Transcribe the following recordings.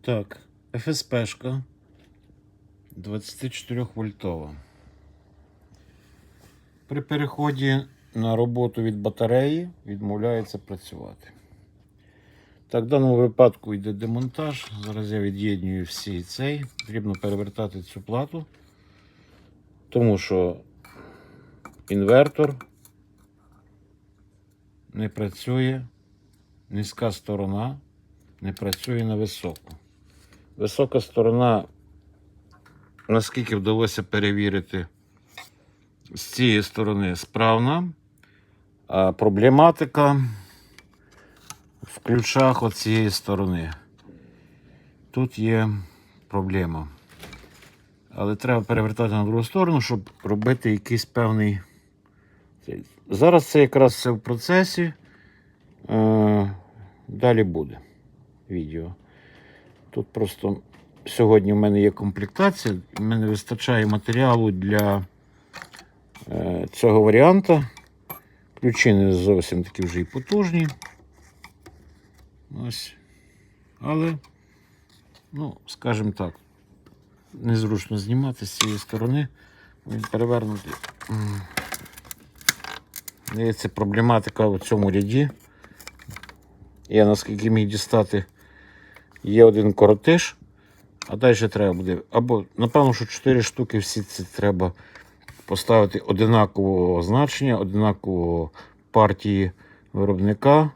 Так, ФСПшка 24 вольтова. При переході на роботу від батареї відмовляється працювати. Так, в даному випадку йде демонтаж. Зараз я від'єднюю всі цей. Потрібно перевертати цю плату, тому що інвертор не працює, низька сторона не працює на високу. Висока сторона, наскільки вдалося перевірити, з цієї сторони справна, а проблематика в ключах от цієї сторони. Тут є проблема. Але треба перевертати на другу сторону, щоб робити якийсь певний. Зараз це якраз все в процесі. Е, Далі буде відео. Тут просто сьогодні в мене є комплектація, в мене вистачає матеріалу для е, цього варіанта. Ключі не зовсім такі вже і потужні. Ось. Але, ну, скажімо так, незручно знімати з цієї сторони. Він перевернутий. Здається, проблематика в цьому ряді. Я наскільки міг дістати, є один коротиш, а далі треба буде. Або, напевно, що 4 штуки всі ці треба поставити одинакового значення, одинакового партії виробника.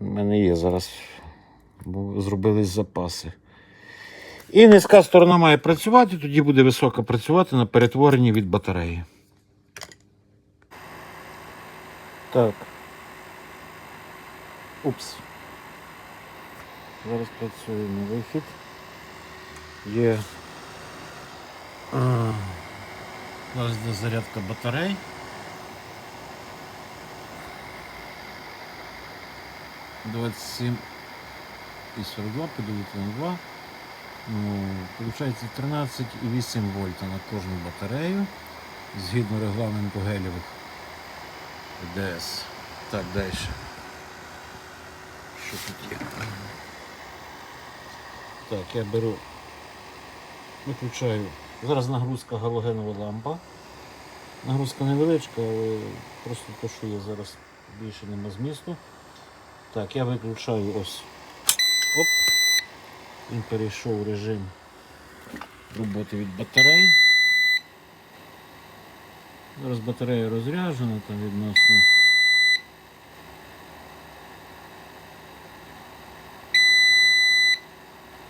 У мене є зараз, бо зробились запаси. І низька сторона має працювати, тоді буде висока працювати на перетворенні від батареї. Так. Упс. Зараз працює на вихід. Є. Зараз йде зарядка батарей. Двадцять сім і 42, поділити на 2. Ну, Получається 13,8 вольта на кожну батарею. Згідно регламенту гелєвих ДС. Так, далі. Що тут є? Так, я беру, виключаю. Зараз нагрузка галогенова лампа. Нагрузка невеличка, але просто те, що є зараз більше нема змісту. Так, я виключаю ось. Оп. Він перейшов в режим роботи від батарей. Зараз батарея розряджена там відносно.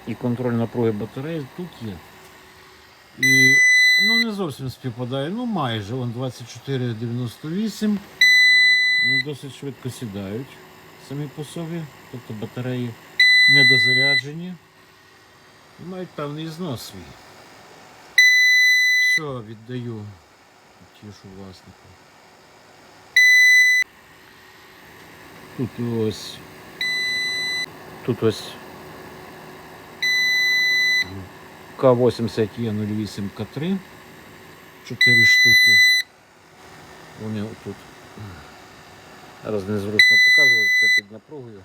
І контроль напруги батареї тут є. І ну не зовсім співпадає, ну майже вон 24,98. Ну, досить швидко сідають самі по собі. Тобто батареї недозаряджені і мають певний знос свій. Все, віддаю тішу власнику. Тут ось. Тут ось К80 є 08 К3. 4 штуки. Вони тут. Зараз незручно показувати, це під напругою.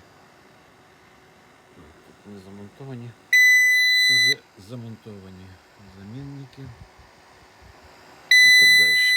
Тут не замонтовані. Це вже замонтовані замінники. І так далі.